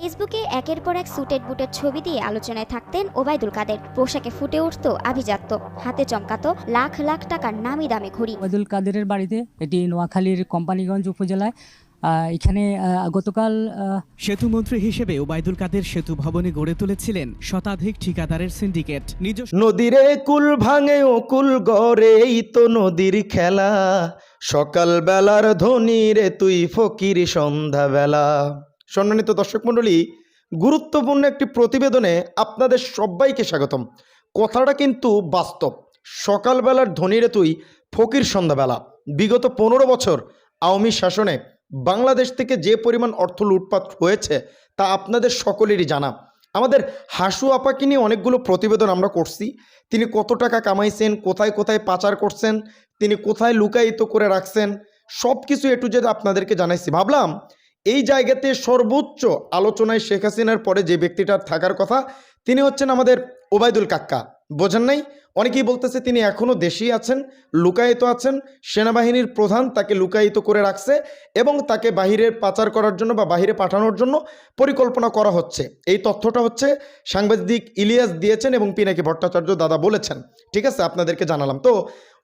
ফেসবুকে একের পর এক সুটেড বুটের ছবি দিয়ে আলোচনায় থাকতেন ওবায়দুল কাদের। পোশাকে ফুটে উঠত আভিজাত্য। হাতে চমকাতো লাখ লাখ টাকার নামি দামি ঘড়ি। ওবায়দুল কাদেরের বাড়িতে এটি নোয়াখালীর কোম্পানিগঞ্জ উপজেলায় আহ, এখানে আহ, গতকাল আহ, সেতুমন্ত্রী হিসেবে ওবায়দুল কাদের সেতু ভবনে গড়ে তুলেছিলেন শতাধিক ঠিকাদারের সিন্ডিকেট নিজস্ব নদীরে কুল ভাঙে ও কুল গড়ে এই তো নদীর খেলা। সকাল বেলার ধনী রে তুই ফকির সন্ধ্যাবেলা। সম্মানিত দর্শক মণ্ডলী, গুরুত্বপূর্ণ একটি প্রতিবেদনে আপনাদের সবাইকে স্বাগতম। কথাটা কিন্তু বাস্তব। সকালবেলার ধনী রে তুই ফকির সন্ধ্যাবেলা। বিগত পনেরো বছর আওয়ামী শাসনে বাংলাদেশ থেকে যে পরিমাণ অর্থ লুটপাট হয়েছে, তা আপনাদের সকলেরই জানা। আমাদের হাসু আপাকে নিয়ে অনেকগুলো প্রতিবেদন আমরা করছি। তিনি কত টাকা কামাইছেন, কোথায় কোথায় পাচার করছেন, তিনি কোথায় লুকায়িত করে রাখছেন সব কিছু একটু যদি আপনাদেরকে জানাইছি। ভাবলাম এই জায়গাতে সর্বোচ্চ আলোচনায় শেখ হাসিনার পরে যে ব্যক্তিটার থাকার কথা, তিনি হচ্ছেন আমাদের ওবায়দুল কাক্কা। বোঝেন নাই? অনেকেই বলতেছে তিনি এখনও দেশেই আছেন, লুকায়িত আছেন, সেনাবাহিনীর প্রধান তাকে লুকায়িত করে রাখছে এবং তাকে বাহিরে পাচার করার জন্য বা বাহিরে পাঠানোর জন্য পরিকল্পনা করা হচ্ছে। এই তথ্যটা হচ্ছে সাংবাদিক ইলিয়াস দিয়েছেন এবং পিনাকি ভট্টাচার্য দাদা বলেছেন। ঠিক আছে, আপনাদেরকে জানালাম। তো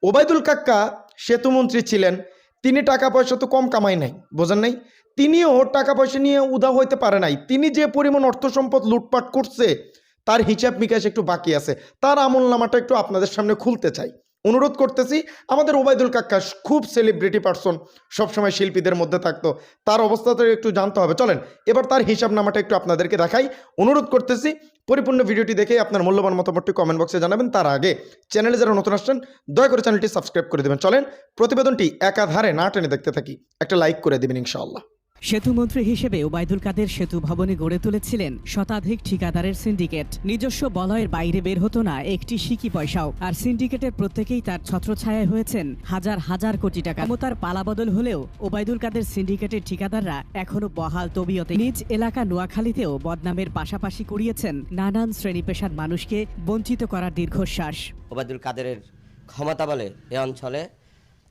ওবায়দুল কাক্কা সেতুমন্ত্রী ছিলেন, তিনি টাকা পয়সা তো কম কামাই নাই, বোঝেন নাই? তিনিও টাকা পয়সা নিয়ে উদা হইতে পারে নাই। তিনি যে পরিমাণ অর্থ সম্পদ লুটপাট করছে, তার হিসাব নিকাশ একটু বাকি আছে। তার আমল নামাটা একটু আপনাদের সামনে খুলতে চাই। অনুরোধ করতেছি, আমাদের ওবায়দুল কাক্কা খুব সেলিব্রিটি পার্সন সবসময় শিল্পীদের মধ্যে থাকতো। তার অবস্থাটা একটু জানতে হবে। চলেন, এবার তার হিসাব নামাটা একটু আপনাদেরকে দেখাই। অনুরোধ করতেছি, পরিপূর্ণ ভিডিওটি দেখে আপনার মূল্যবান মতামতটি কমেন্ট বক্সে জানাবেন। তার আগে চ্যানেলে যারা নতুন আসছেন, দয়া করে চ্যানেলটি সাবস্ক্রাইব করে দেবেন। চলেন, প্রতিবেদনটি একাধারে না টেনে দেখতে থাকি। একটা লাইক করে দেবেন, ইনশাআল্লাহ। সেতুমন্ত্রী হিসেবে ওবায়দুল কাদের সেতু ভবনে গড়ে তুলেছিলেন শতাধিক ঠিকাদারের সিন্ডিকেট। নিজস্ব বলয়ের বাইরে বের হতো না একটি সিকি পয়সাও। আর সিন্ডিকেটের প্রত্যেকেই তার ছত্রছায়ায় হয়েছেন হাজার হাজার কোটি টাকা। ক্ষমতার পালাবদল হলেও ওবায়দুল কাদের সিন্ডিকেটের ঠিকাদাররা এখনও বহাল তবিয়তে। নিজ এলাকা নোয়াখালীতেও বদনামের পাশাপাশি কুড়িয়েছেন নানান শ্রেণি পেশার মানুষকে বঞ্চিত করার দীর্ঘশ্বাস। ওবায়দুল কাদেরের ক্ষমতা বলে এ অঞ্চলে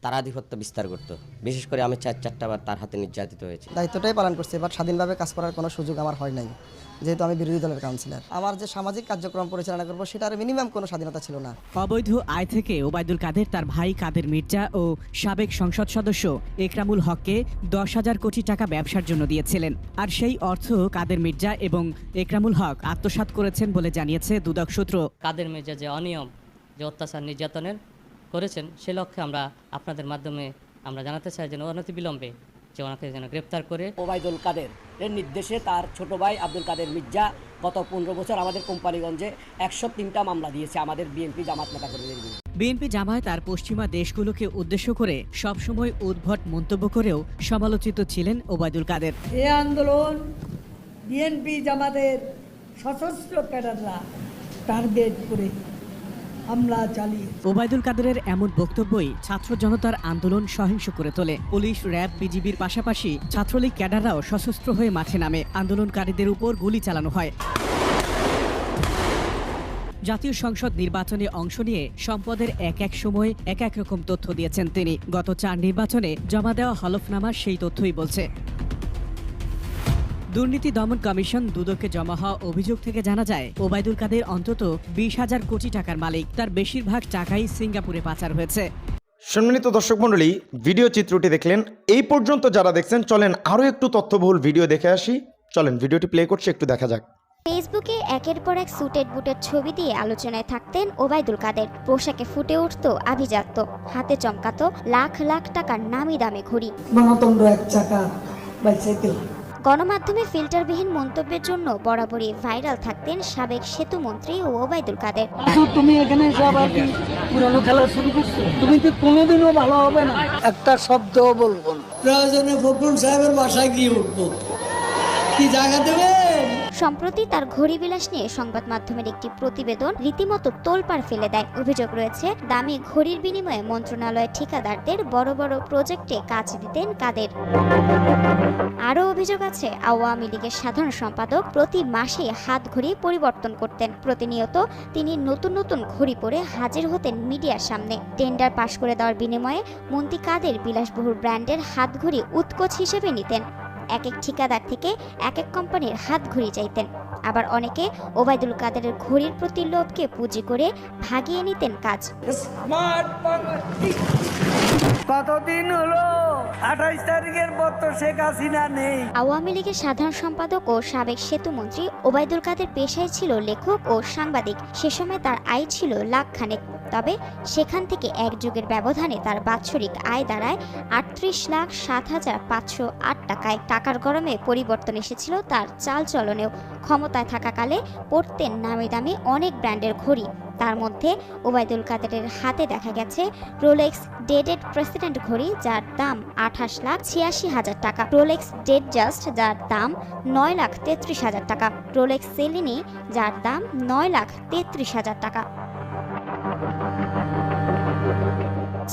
তার আধিপত্য বিস্তার করত। বিশেষ করে আমি চার চারটা বার তার হাতে নির্যাতিত হয়েছি। দায়িত্বটাই পালন করছি এবার স্বাধীনভাবে কাজ করার কোনো সুযোগ আমার হয় নাই। যেহেতু আমি বিরোধী দলের কাউন্সিলর আমার যে সামাজিক কার্যক্রম পরিচালনা করব সেটার মিনিমাম কোনো স্বাধীনতা ছিল না। অবৈধ আয় থেকে ওবায়দুল কাদের তার ভাই কাদের মির্জা ও সাবেক সংসদ সদস্য একরামুল হককে দশ হাজার কোটি টাকা ব্যবসার জন্য দিয়েছিলেন। আর সেই অর্থ কাদের মির্জা এবং একরামুল হক আত্মসাৎ করেছেন বলে জানিয়েছে দুদক সূত্র। কাদের মির্জা যে অনিয়ম যে অত্যাচার নির্যাতনের করেছেন সে লক্ষ্যে আমরা আপনাদের মাধ্যমে আমরা জানাতে চাই যেন অনতি বিলম্বে যে ওনাকে যেন গ্রেপ্তার করে। ওবায়দুল কাদের এর নির্দেশে তার ছোট ভাই আব্দুল কাদের মির্জা গত পনেরো বছর আমাদের কোম্পানিগঞ্জে একশো তিনটা মামলা দিয়েছে আমাদের বিএনপি জামাত নেতা কর্মীদের বিরুদ্ধে। বিএনপি জামায়াত আর পশ্চিমা দেশগুলোকে উদ্দেশ্য করে সবসময় উদ্ভট মন্তব্য করেও সমালোচিত ছিলেন ওবায়দুল কাদের। এ আন্দোলন বিএনপি জামাতের সশস্ত্র ক্যাডাররা টার্গেট করে হামলা চালিয়ে। ওবায়দুল কাদেরের এমন বক্তব্যই ছাত্র জনতার আন্দোলন সহিংস করে তোলে। পুলিশ, র্যাব, বিজিবির পাশাপাশি ছাত্রলীগ ক্যাডাররাও সশস্ত্র হয়ে মাঠে নামে। আন্দোলনকারীদের উপর গুলি চালানো হয়। জাতীয় সংসদ নির্বাচনে অংশ নিয়ে সম্পদের এক এক সময় এক এক রকম তথ্য দিয়েছেন তিনি। গত চার নির্বাচনে জমা দেওয়া হলফনামা সেই তথ্যই বলছে। দুর্নীতি দমন কমিশন দুদকে জমা হওয়া অভিযোগ থেকে জানা যায় ওবায়দুল কাদের অন্তত বিশ হাজার কোটি টাকার মালিক। তার বেশিরভাগ টাকাই সিঙ্গাপুরে পাচার হয়েছে। সম্মানিত দর্শক মণ্ডলী ভিডিও চিত্রটি দেখলেন। এই পর্যন্ত যারা দেখছেন চলেন আরও একটু তথ্যবহুল ভিডিও দেখে আসি। চলেন ভিডিওটি প্লে করছে একটু দেখা যাক। ফেসবুকে একের পর এক সুটেড বুটের ছবি দিয়ে আলোচনায় থাকতেন ওবায়দুল কাদের। পোশাকে ফুটে উঠত আভিজাত্য হাতে চমকাতো লাখ লাখ টাকার নামি দামি ঘড়ি। এক চাকা বাইসাইকেল। গণমাধ্যমে ফিল্টারবিহীন মন্তব্যের জন্য বরাবরই ভাইরাল থাকতেন সাবেক সেতু মন্ত্রী ও ওবায়দুল কাদের। তুমি এখানে এসে আর কি পুরানো খেলা শুরু করছ? তুমি তো কোনোদিনও ভালো হবে না? একটা শব্দও বলব না। প্রয়োজনে ফখরুল সাহেবের বাসায় গিয়ে উঠবো। কি জায়গা দেবেন সম্প্রতি তার ঘড়ি বিলাস নিয়ে সংবাদ মাধ্যমের একটি প্রতিবেদন রীতিমতো তোলপাড় ফেলে দেয়। অভিযোগ রয়েছে, দামি ঘড়ির বিনিময়ে মন্ত্রণালয়ের ঠিকাদারদের বড় বড় প্রজেক্টে কাজ দিতেন কাদের। আরও অভিযোগ আছে, আওয়ামী লীগের সাধারণ সম্পাদক প্রতি মাসে হাত ঘড়ি পরিবর্তন করতেন। প্রতিনিয়ত তিনি নতুন নতুন ঘড়ি পরে হাজির হতেন মিডিয়ার সামনে। টেন্ডার পাশ করে দেওয়ার বিনিময়ে মন্ত্রী কাদের বিলাসবহুল ব্র্যান্ডের হাত ঘড়ি উৎকোচ হিসেবে নিতেন। এক এক ঠিকাদার থেকে এক এক কোম্পানির হাত ঘড়ি চাইতেন। আবার অনেকে ওবায়দুল কাদেরের ঘড়ির প্রতি লোভকে পুঁজি করে ভাগিয়ে নিতেন কাজ। কতদিন হলো? আঠাইশ তারিখের পর তো শেখ হাসিনা নেই। আওয়ামী লীগের সাধারণ সম্পাদক ও সাবেক সেতুমন্ত্রী ওবায়দুল কাদের পেশায় ছিল লেখক ও সাংবাদিক। সে সময় তার আয় ছিল লাখ খানেক তবে সেখান থেকে এক যুগের ব্যবধানে তার বাৎসরিক আয় দাঁড়ায় আটত্রিশ লাখ সাত হাজার পাঁচশো আট টাকায়। টাকার গরমে পরিবর্তন এসেছিল তার চালচলনেও ক্ষমতায় থাকাকালে পড়তেন নামি দামি অনেক ব্র্যান্ডের ঘড়ি। তার মধ্যে ওবায়দুল কাদেরের হাতে দেখা গেছে রোলেক্স ডেডেড প্রেসিডেন্ট ঘড়ি, যার দাম আঠাশ লাখ ছিয়াশি হাজার টাকা। রোলেক্স ডেড জাস্ট, যার দাম নয় লাখ তেত্রিশ হাজার টাকা। রোলেক্স সেলিনি, যার দাম নয় লাখ তেত্রিশ হাজার টাকা।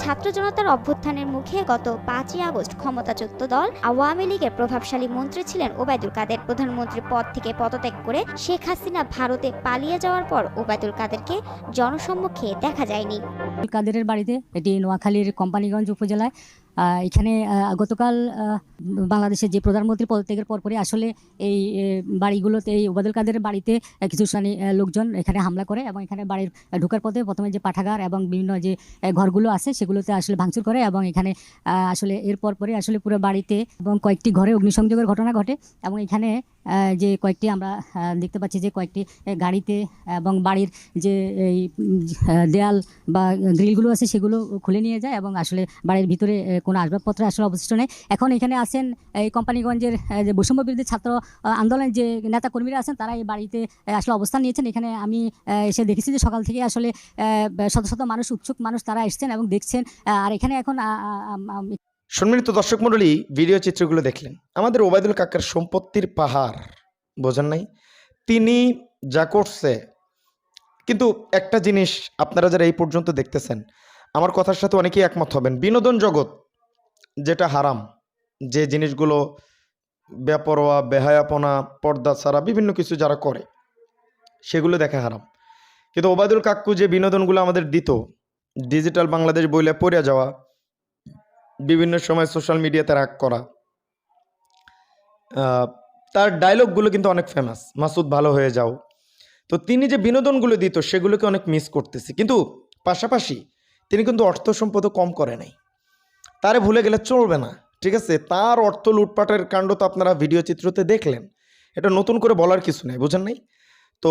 ছাত্র জনতার অভ্যুত্থানের মুখে গত পাঁচই আগস্ট ক্ষমতাচ্যুত দল আওয়ামী লীগের প্রভাবশালী মন্ত্রী ছিলেন ওবায়দুল কাদের। প্রধানমন্ত্রীর পদ থেকে পদত্যাগ করে শেখ হাসিনা ভারতে পালিয়ে যাওয়ার পর ওবায়দুল কাদেরকে জনসম্মুখে দেখা যায়নি। কাদেরের বাড়িতে এটি নোয়াখালীর কোম্পানিগঞ্জ উপজেলায় এখানে গতকাল বাংলাদেশের যে প্রধানমন্ত্রী পদত্যাগের পরপরই আসলে এই বাড়িগুলোতে, এই ওবাদুল কাদের বাড়িতে কিছু শ্রেণি লোকজন এখানে হামলা করে এবং এখানে বাড়ির ঢুকার পথে প্রথমে যে পাঠাগার এবং বিভিন্ন যে ঘরগুলো আছে, সেগুলোতে আসলে ভাঙচুর করে এবং এখানে আসলে এর পরপরই আসলে পুরো বাড়িতে এবং কয়েকটি ঘরে অগ্নিসংযোগের ঘটনা ঘটে এবং এখানে যে কয়েকটি আমরা দেখতে পাচ্ছি যে কয়েকটি গাড়িতে এবং বাড়ির যে, এই দেয়াল বা গ্রিলগুলো আছে সেগুলো খুলে নিয়ে যায় এবং আসলে বাড়ির ভিতরে কোনো আসবাবপত্র আসলে অবশিষ্ট নেই। এখন এখানে আছেন এই কোম্পানিগঞ্জের যে বৈষম্য বিরোধী ছাত্র আন্দোলনের যে নেতা কর্মীরা আছেন, তারা এই বাড়িতে আসলে অবস্থান নিয়েছেন। এখানে আমি এসে দেখেছি যে সকাল থেকে আসলে শত শত মানুষ, উৎসুক মানুষ তারা এসছেন এবং দেখছেন। আর এখানে এখন সম্মানিত দর্শক মণ্ডলী, ভিডিও চিত্রগুলো দেখলেন। আমাদের ওবায়দুল কাকার সম্পত্তির পাহাড়, বোঝেন নাই? তিনি যা করছে, কিন্তু একটা জিনিস আপনারা যারা এই পর্যন্ত দেখতেছেন, আমার কথার সাথে অনেকেই একমত হবেন। বিনোদন জগৎ যেটা হারাম, যে জিনিসগুলো বেপরোয়া, বেহায়াপনা, পর্দা ছাড়া বিভিন্ন কিছু যারা করে, সেগুলো দেখা হারাম। কিন্তু ওবায়দুল কাক্কু যে বিনোদনগুলো আমাদের দিত, ডিজিটাল বাংলাদেশ বইলে পড়ে যাওয়া বিভিন্ন সময় সোশ্যাল মিডিয়াতে রাগ করা। তার ডায়লগগুলো কিন্তু অনেক ফেমাস মাসুদ ভালো হয়ে যাও। তো তিনি যে বিনোদনগুলো দিত, সেগুলোকে অনেক মিস করতেছি। কিন্তু পাশাপাশি তিনি কিন্তু অর্থ সম্পদও কম করে নাই। তারে ভুলে গেলে চলবে না। ঠিক আছে? তার অর্থ লুটপাটের কাণ্ড তো আপনারা ভিডিও চিত্রতে দেখলেন। এটা নতুন করে বলার কিছু নেই, বুঝেন নাই? তো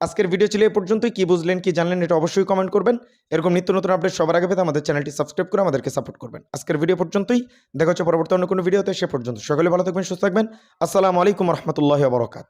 আজকের ভিডিও ছিল এ পর্যন্তই। কি বুঝলেন, কি জানলেন, এটা অবশ্যই কমেন্ট করবেন। এরকম নিত্য নতুন আপডেট সবার আগে পেতে আমাদের চ্যানেলটি সাবস্ক্রাইব করে আমাদেরকে সাপোর্ট করবেন। আজকের ভিডিও পর্যন্তই। দেখা হচ্ছে পরবর্তী অন্য কোনো ভিডিওতে সে পর্যন্ত সকলে ভালো থাকবেন, সুস্থ থাকবেন। আসসালামু আলাইকুম রহমতুল্লাহ বরকাত